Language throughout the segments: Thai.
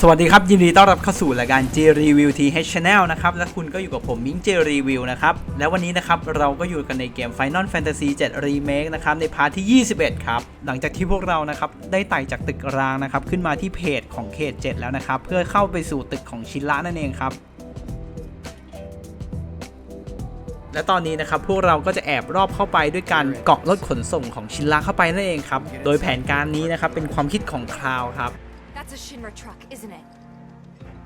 สวัสดีครับ ยินดีต้อนรับเข้าสู่รายการ J Review TH Channel นะครับ และคุณก็อยู่กับผมมิ้ง J Review นะครับ และวันนี้นะครับ เราก็อยู่กันในเกม Final Fantasy 7 Remake นะครับ ในพาร์ทที่ 21 ครับ หลังจากที่พวกเรานะครับ ได้ไต่จากตึกรางนะครับ ขึ้นมาที่เพจของเขต 7 แล้วนะครับ เพื่อเข้าไปสู่ตึกของชินละนั่นเองครับ และตอนนี้นะครับพวกเราก็จะแอบรอบเข้าไปด้วยการเกาะรถขนส่งของชินละเข้าไปนั่นเองครับโดยแผนการนี้นะครับเป็นความคิดของคลาวครับ That's a Shinra truck, isn't it?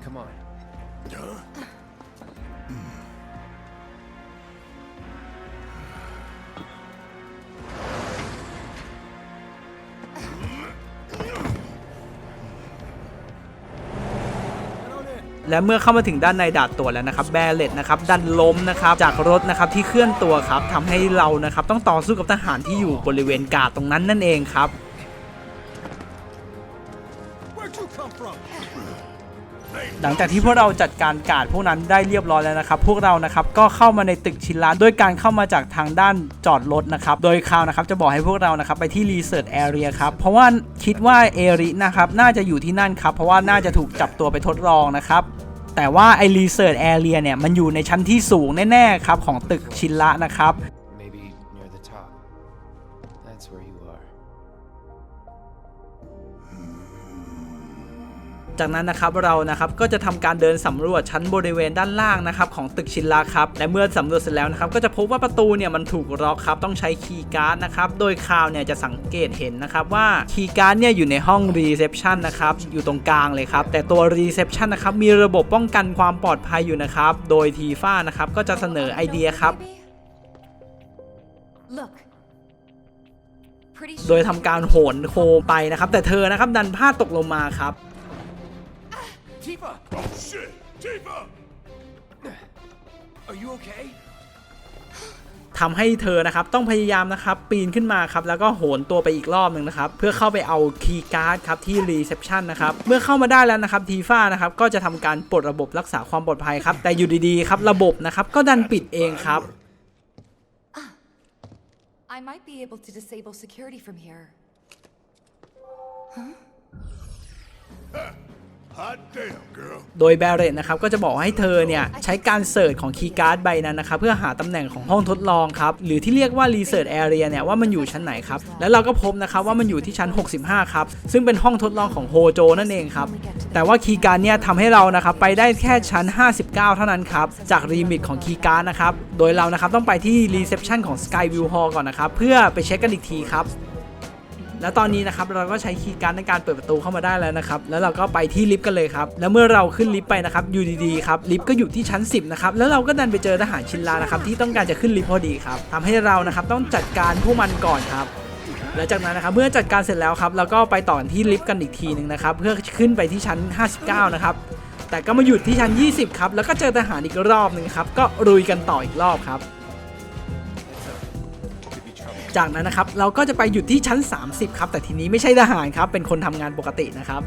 Come on. และเมื่อเข้ามาถึงด้านในด่านตัวแล้วนะครับแบรเลตนะครับดันล้มนะครับจากรถนะครับที่เคลื่อนตัวครับทำให้เรานะครับต้องต่อสู้กับทหารที่อยู่บริเวณกาดตรงนั้นนั่นเองครับ หลังจากที่พวกเราจัดการกาดพวกนั้นได้เรียบร้อยแล้วนะครับ พวกเรานะครับก็เข้ามาในตึกชินร้านด้วยการเข้ามาจากทางด้านจอดรถนะครับ โดยคราวนะครับจะบอกให้พวกเรานะครับไปที่รีเสิร์ชแอเรียครับ เพราะว่าคิดว่าเอรินะครับน่าจะอยู่ที่นั่นครับ เพราะว่าน่าจะถูกจับตัวไปทดลองนะครับแต่ว่าไอรีเสิร์ชแอเรียเนี่ยมันอยู่ในชั้นที่สูงแน่ๆครับของตึกชินละนะครับ จากนั้นนะครับเรานะครับก็จะทำการเดินสำรวจชั้นบริเวณด้านล่างนะครับของตึกชินราครับและเมื่อสำรวจเสร็จแล้วนะครับก็จะพบว่าประตูเนี่ยมันถูกล็อกครับต้องใช้คีย์การ์ดนะครับโดยคราวเนี่ยจะสังเกตเห็นนะครับว่าคีย์การ์ดเนี่ยอยู่ในห้องรีเซพชันนะครับอยู่ตรงกลางเลยครับแต่ตัวรีเซพชันนะครับมีระบบป้องกันความปลอดภัยอยู่นะครับโดยทีฟ้านะครับก็จะเสนอไอเดียครับ Maybe? Look. Pretty โดย sure ทำการโหนโคมไปนะครับ แต่เธอนะครับดันพลาดตกลงมาครับ Tifa! Oh shit! Tifa! Are you okay? ทำให้เธอนะครับต้องพยายามนะครับปีนขึ้นมาครับแล้วก็โหนตัวไปอีกรอบหนึ่งนะครับเพื่อเข้าไปเอาคีย์การ์ดครับที่รีเซพชันนะครับเมื่อเข้ามาได้แล้วนะครับทีฟ้านะครับก็จะทำการปลดระบบรักษาความปลอดภัยครับแต่อยู่ดีๆครับระบบนะครับก็ดันปิดเองครับ I might be able to disable security from here. Hot damn, girl. โดยแบรเรตนะครับก็จะบอกให้เธอเนี่ย ใช้การเสิร์ชของคีย์การ์ดใบนั้นนะครับ เพื่อหาตำแหน่งของห้องทดลองครับ หรือที่เรียกว่า Research Area เนี่ยว่ามันอยู่ชั้นไหนครับ แล้วเราก็พบนะครับว่ามันอยู่ที่ชั้น 65 ครับ ซึ่งเป็นห้องทดลองของโฮโจนั่นเองครับ แต่ว่าคีย์การ์ดเนี่ยทำให้เรานะครับไปได้แค่ชั้น 59 เท่านั้นครับ จากรีมิตของคีย์การ์ดนะครับโดยเรานะครับต้องไปที่ Reception ของ Skyview Hall ก่อนนะครับเพื่อไปเช็คกันอีกทีครับ แล้วตอนนี้นะครับเราก็ใช้คีย์การ์ดในการเปิดประตูเข้ามาได้แล้วนะครับแล้วเราก็ไปที่ลิฟต์กันเลยครับแล้วเมื่อเราขึ้นลิฟต์ไปนะครับอยู่ดีๆครับลิฟต์ก็อยู่ที่ชั้น 10นะครับแล้วเราก็ดันไปเจอทหารชินลานะครับที่ต้องการจะขึ้นลิฟต์พอดีครับทำให้เรานะครับต้องจัดการพวกมันก่อนครับและจากนั้นนะครับเมื่อจัดการเสร็จแล้วครับเราก็ไปต่อที่ลิฟต์กันอีกทีหนึ่งนะครับเพื่อขึ้นไปที่ชั้น 59 นะครับแต่ก็มาหยุดที่ชั้น 20 ครับ แล้วก็เจอทหารอีกรอบหนึ่งครับ ก็รุยกันต่ออีกรอบครับ จากนั้นนะครับเราก็จะไปหยุดที่ชั้น 30 ครับ แต่ทีนี้ไม่ใช่ทหารครับ เป็นคนทำงานปกตินะครับ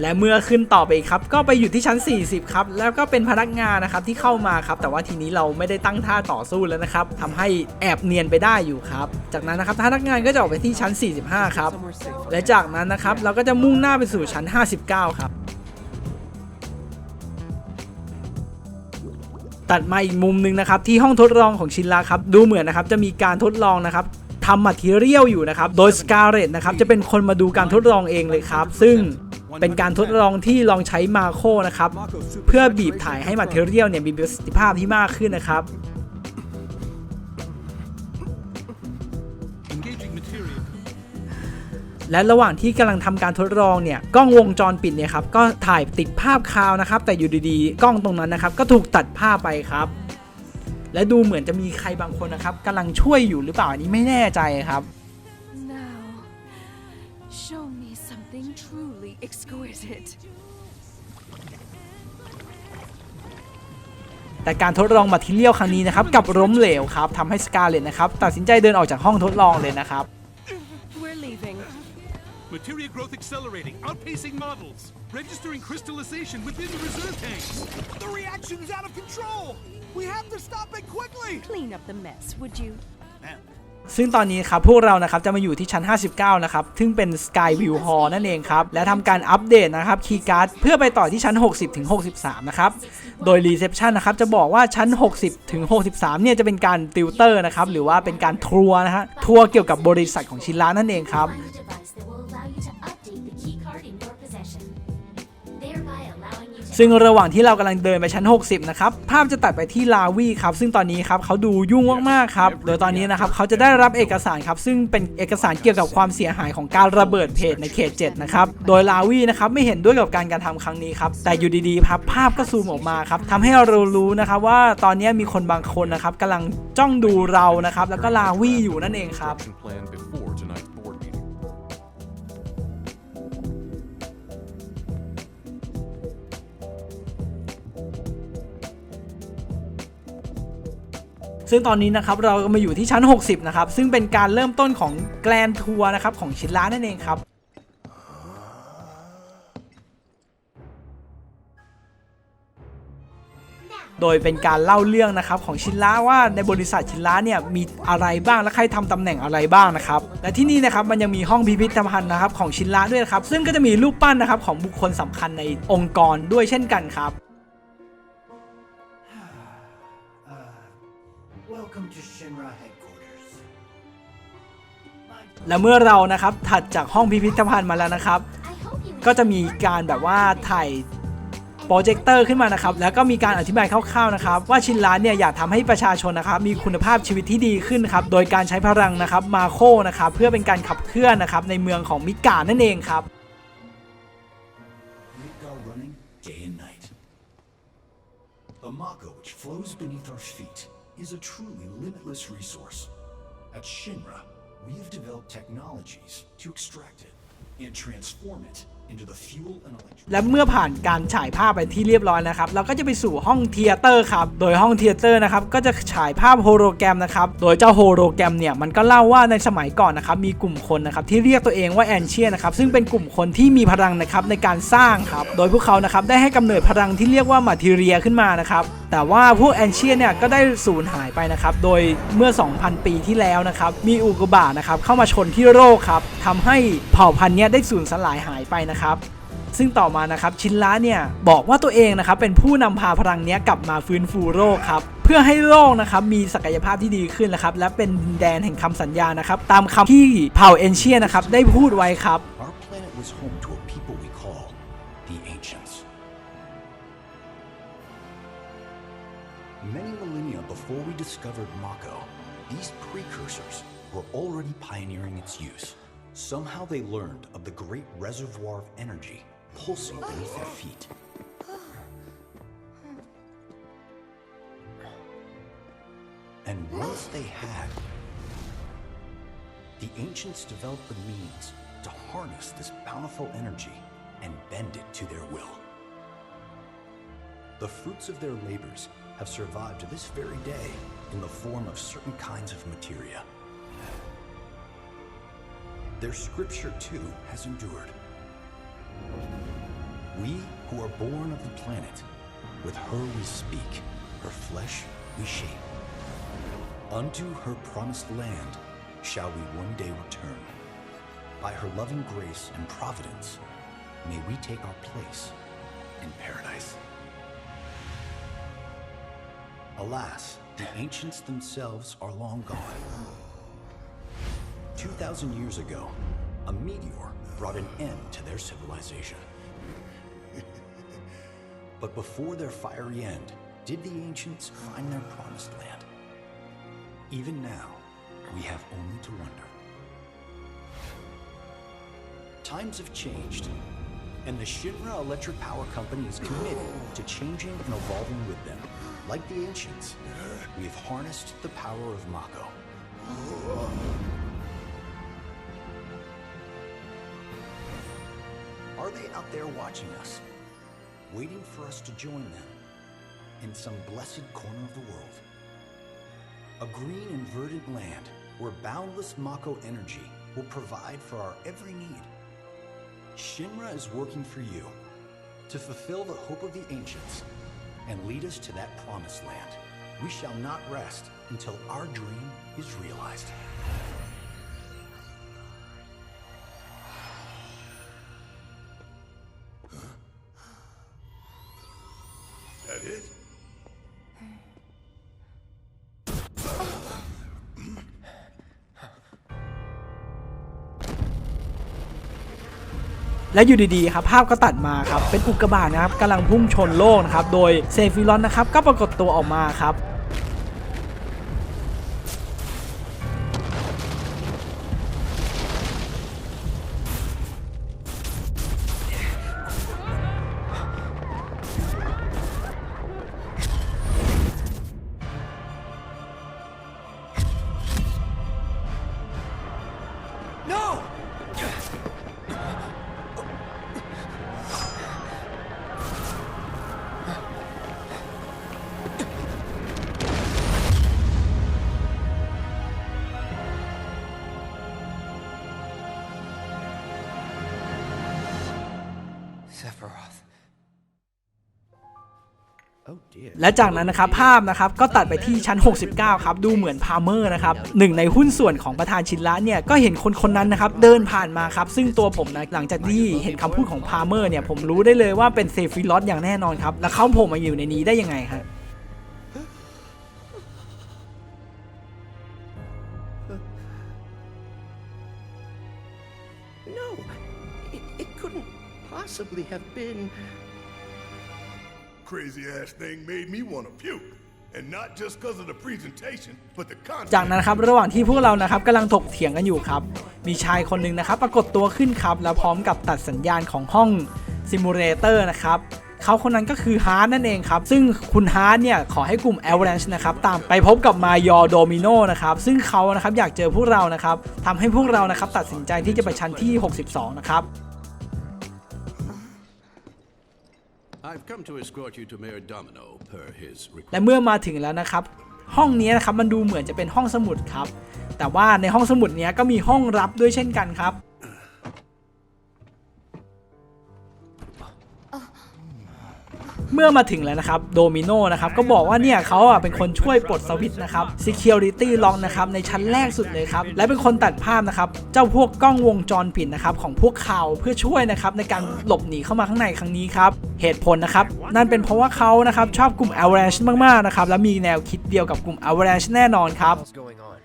และเมื่อขึ้นต่อไปอีกครับ ก็ไปอยู่ที่ชั้น 40 ครับ แล้วก็เป็นพนักงานนะครับที่เข้ามาครับ แต่ว่าทีนี้เราไม่ได้ตั้งท่าต่อสู้แล้วนะครับทำให้แอบเนียนไปได้อยู่ครับ จากนั้นนะครับพนักงานก็จะออกไปที่ชั้น 45 ครับ Somewhere safe. และจากนั้นนะครับเราก็จะมุ่งหน้าไปสู่ชั้น 59 ครับ ตัดมาอีกมุมหนึ่งนะครับที่ห้องทดลองของชินราครับดูเหมือนนะครับจะมีการทดลองนะครับทำมัทเทียลอยู่นะครับโดยสกาเลตนะครับจะเป็นคนมาดูการทดลองเองเลยครับ ซึ่งเป็นการทดลองที่ลองใช้มาโคนะครับเพื่อบีบถ่ายให้มัทเทียลเนี่ยมีประสิทธิภาพที่มากขึ้นนะครับ และระหว่างที่กำลังทำการทดลองเนี่ยกล้องวงจรปิดเนี่ยครับก็ถ่ายติดภาพคราวนะครับ แต่อยู่ดีๆ กล้องตรงนั้นนะครับ ก็ถูกตัดภาพไปครับ และดูเหมือนจะมีใครบางคนนะครับกำลังช่วยอยู่หรือเปล่าอันนี้ไม่แน่ใจครับ Now, show me something truly exquisite. แต่การทดลองมาทีเรียลครั้งนี้นะครับกลับล้มเหลวครับทำให้สกาเลตนะครับตัดสินใจเดินออกจากห้องทดลองเลยนะครับ We're leaving. Materia growth accelerating, outpacing models. Registering crystallization within the reserve tanks. The reaction is out of control. We have to stop it quickly. Clean up the mess, would you? Man, ซึ่งตอนนี้ครับพวกเรานะครับจะมาอยู่ที่ชั้น 59 นะครับ ซึ่งเป็น Sky View Hall นั่นเองครับ และทำการอัปเดตนะครับคีย์การ์ดเพื่อไปต่อที่ชั้น 60 ถึง 63 นะครับ โดย Reception นะครับจะบอกว่าชั้น 60 ถึง 63 เนี่ยจะเป็นการติวเตอร์นะครับ หรือว่าเป็นการทัวร์นะฮะทัวร์เกี่ยวกับบริษัทของชินร้านนั่นเองครับ ซึ่งระหว่างที่เรากำลังเดินไปชั้น 60 นะครับ ภาพจะตัดไปที่ลาวีครับ ซึ่งตอนนี้ครับเขาดูยุ่งมากๆครับ โดยตอนนี้นะครับเขาจะได้รับเอกสารครับ ซึ่งเป็นเอกสารเกี่ยวกับความเสียหายของการระเบิดเพจในเขต 7 นะครับ โดยลาวีนะครับไม่เห็นด้วยกับการการทำครั้งนี้ครับ แต่อยู่ดีๆครับภาพก็ซูมออกมาครับทำให้เรารู้นะครับว่าตอนนี้มีคนบางคนนะครับกำลังจ้องดูเรานะครับ แล้วก็ลาวีอยู่นั่นเองครับ ซึ่งตอนนี้นะครับเราก็มาอยู่ที่ชั้น 60 นะครับ ซึ่งเป็นการเริ่มต้นของแกลนทัวร์นะครับของชินร้านั่นเองครับ โดยเป็นการเล่าเรื่องนะครับของชินล้าว่าในบริษัทชินล้าเนี่ยมีอะไรบ้างและใครทำตำแหน่งอะไรบ้างนะครับ และที่นี่นะครับมันยังมีห้องพิพิธภัณฑ์นะครับของชินล้าด้วยครับ ซึ่งก็จะมีรูปปั้นนะครับของบุคคลสำคัญในองค์กรด้วยเช่นกันครับ และเมื่อเรานะครับถัดจากห้องพิพิธภัณฑ์มาแล้วนะครับ ก็จะมีการแบบว่าถ่ายโปรเจคเตอร์ขึ้นมานะครับ แล้วก็มีการอธิบายคร่าวๆนะครับ ว่าชินร้านเนี่ยอยากทำให้ประชาชนนะครับ มีคุณภาพชีวิตที่ดีขึ้นนครับ โดยการใช้พลังนะครับมาโคนะครับ เพื่อเป็นการขับเคลื่อนนะครับ ในเมืองของมิกานั่นเองครับ The Mako which flows beneath our feet is a truly limitless resource. At Shinra, we have developed technologies to extract it and transform it into the fuel and electricity. และเมื่อผ่านการฉายภาพไปที่เรียบร้อยนะครับ เราก็จะไปสู่ห้องเทียเตอร์ครับ โดยห้องเทียเตอร์นะครับ ก็จะฉายภาพโฮโลแกรมนะครับ โดยเจ้าโฮโลแกรมเนี่ย มันก็เล่าว่าในสมัยก่อนนะครับ มีกลุ่มคนนะครับ ที่เรียกตัวเองว่าแอนเชียนะครับ ซึ่งเป็นกลุ่มคนที่มีพลังนะครับในการสร้างครับ โดยพวกเขานะครับได้ให้กำเนิดพลังที่เรียกว่ามาทีเรียขึ้นมานะครับ แต่ว่าพวกแอนเชียเนี่ยก็ได้สูญหายไปนะครับโดยเมื่อ 2,000 ปีที่แล้วนะครับมีอุกกาบาตนะครับเข้ามาชนที่โลกครับทำให้เผ่าพันธุ์เนี้ยได้สูญสลายหายไปนะครับซึ่งต่อมานะครับชินล้าเนี่ยบอกว่าตัวเองนะครับเป็นผู้นำพาพลังเนี้ยกลับมาฟื้นฟูโลกครับเพื่อให้โลกนะครับมีศักยภาพที่ดีขึ้นนะครับและเป็นดินแดนแห่งคำสัญญานะครับตามคำที่เผ่าเอนเชียนะครับได้พูดไว้ครับ Before we discovered Mako, these precursors were already pioneering its use. Somehow they learned of the great reservoir of energy pulsing beneath their feet. And once they had, the ancients developed the means to harness this bountiful energy and bend it to their will. The fruits of their labors have survived to this very day in the form of certain kinds of materia. Their scripture, too, has endured. We who are born of the planet, with her we speak, her flesh we shape. Unto her promised land shall we one day return. By her loving grace and providence, may we take our place in paradise. Alas, the ancients themselves are long gone. 2,000 years ago, a meteor brought an end to their civilization. but before their fiery end, did the ancients find their promised land? Even now, we have only to wonder. Times have changed, and the Shinra Electric Power Company is committed to changing and evolving with them. Like the ancients, we have harnessed the power of Mako. Are they out there watching us, waiting for us to join them in some blessed corner of the world? A green and verdant land where boundless Mako energy will provide for our every need. Shinra is working for you to fulfill the hope of the ancients and lead us to that promised land. we shall not rest until our dream is realized. และอยู่ดีๆครับภาพก็ตัดมาครับเป็นอุกกาบาตนะครับกำลังพุ่งชนโลกนะครับโดยเซฟิลอนนะครับก็ปรากฏตัวออกมาครับ และจากนั้นนะครับภาพนะครับก็ตัดไปที่ชั้น 69 ครับดูเหมือนพาเมอร์นะครับหนึ่งในหุ้นส่วนของประธานชินละเนี่ยก็เห็นคนคนนั้นนะครับเดินผ่านมาครับซึ่งตัวผมนะหลังจากที่เห็นคำพูดของพาเมอร์เนี่ยผมรู้ได้เลยว่าเป็นเซฟิรอสอย่างแน่นอนครับแล้วเขาโผล่มาอยู่ในนี้ได้ยังไงครับ No, it, it couldn't possibly have been. Crazy ass thing made me want to puke. And not just because of the presentation, but the จาก content. นั้นครับระหว่างที่พวกเรานะครับกำลังถกเถียงกันอยู่ครับ มีชายคนหนึ่งนะครับ ปรากฏตัวขึ้นครับ แล้วพร้อมกับตัดสัญญาณของห้องซิมูเลเตอร์นะครับเขาคนนั้นก็คือฮาร์ดนั่นเองครับ ซึ่งคุณฮาร์ดเนี่ย ขอให้กลุ่ม Avalanche นะครับ ตามไปพบกับมายอโดมิโนนะครับ ซึ่งเขานะครับอยากเจอพวกเรานะครับทำให้พวกเรานะครับตัดสินใจที่จะไปชั้นที่ 62 นะครับ I've come to escort you to Mayor Domino per his และ request. เมื่อมาถึงแล้วนะครับ ห้องนี้นะครับมันดูเหมือนจะเป็นห้องสมุดครับ แต่ว่าในห้องสมุดเนี้ยก็มีห้องรับด้วยเช่นกันครับ เมื่อมาถึงแล้วนะครับโดมิโนนะครับก็บอกว่าเนี่ยเขาอะเป็นคนช่วยปลดสวิตช์นะครับ Security Lock นะครับในชั้นแรกสุดเลยครับ และเป็นคนตัดภาพนะครับ เจ้าพวกกล้องวงจรปิดนะครับของพวกเขาเพื่อช่วยนะครับในการหลบหนีเข้ามาข้างในครั้งนี้ครับ เหตุผลนะครับ นั่นเป็นเพราะว่าเขานะครับชอบกลุ่ม Avalanche มากๆนะครับและมีแนวคิดเดียวกับกลุ่ม Avalanche แน่นอนครับ What's going on?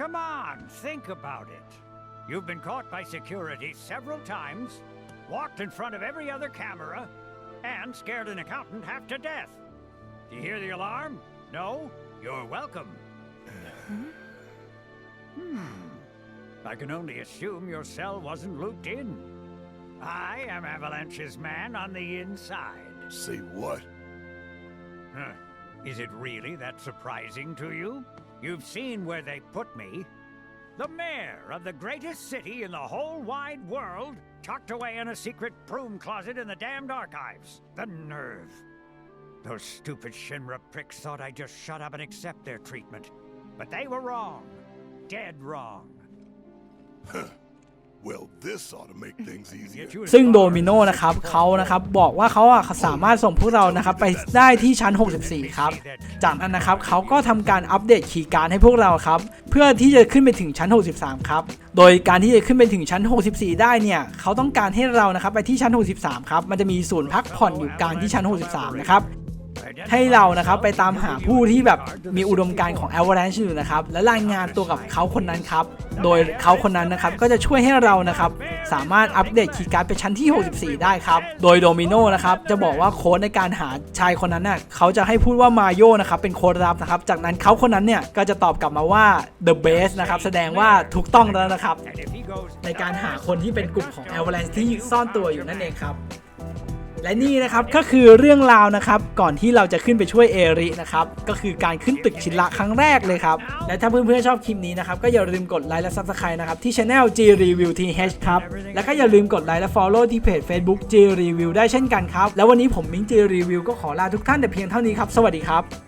Come on, think about it. You've been caught by security several times, walked in front of every other camera, and scared an accountant half to death. Do you hear the alarm? No? You're welcome. hmm. I can only assume your cell wasn't looped in. I am Avalanche's man on the inside. Say what? Huh. Is it really that surprising to you? You've seen where they put me. The mayor of the greatest city in the whole wide world, tucked away in a secret broom closet in the damned archives. The nerve. Those stupid Shinra pricks thought I'd just shut up and accept their treatment. But they were wrong. Dead wrong. Well, ซึ่งโดมิโนนะครับเขานะครับบอกว่าเขาอะสามารถส่งพวกเรานะครับไปได้ที่ชั้น 64 ครับ จากนั้นนะครับเขาก็ทำการอัปเดตคีย์การ์ดให้พวกเราครับ เพื่อที่จะขึ้นไปถึงชั้น 63 ครับ โดยการที่จะขึ้นไปถึงชั้น 64 ได้เนี่ยเขาต้องการให้เรานะครับไปที่ชั้น 63 ครับ มันจะมีศูนย์พักผ่อนอยู่กลางที่ชั้น 63 นะครับ ให้เรานะครับไปตามหาผู้ที่แบบมีอุดมการณ์ของ Avalanche อยู่นะครับและรายงานตัวกับเขาคนนั้นครับโดยเขาคนนั้นนะครับก็จะช่วยให้เรานะครับสามารถอัปเดตคีย์การ์ดไปชั้นที่ 64 ได้ครับโดยโดมิโนนะครับจะบอกว่าโค้ดในการหาชายคนนั้นน่ะเขาจะให้พูดว่ามาโยนะครับเป็นโค้ดลับนะครับจากนั้นเขาคนนั้นเนี่ยก็จะตอบกลับมาว่า the best นะครับแสดงว่าถูกต้องแล้วนะครับ ในการหาคนที่เป็นกลุ่มของ Avalanche ที่ซ่อนตัวอยู่นั่นเองครับ และนี่นะครับก็คือเรื่องราวนะครับก่อนที่เราจะขึ้นไปช่วยเอรินะครับก็คือการขึ้นตึกชินละครั้งแรกเลยครับและถ้าเพื่อนๆชอบคลิปนี้นะครับก็อย่าลืมกดไลค์และ Subscribe นะครับที่ช anel G Review TH ครับแล้วก็อย่าลืมกดไลค์และ Follow ที่เพจ Facebook G Review ได้เช่นกันครับแล้ววันนี้ผมมิ้ง G Review ก็ขอลาทุกท่านแต่เพียงเท่านี้ครับสวัสดีครับ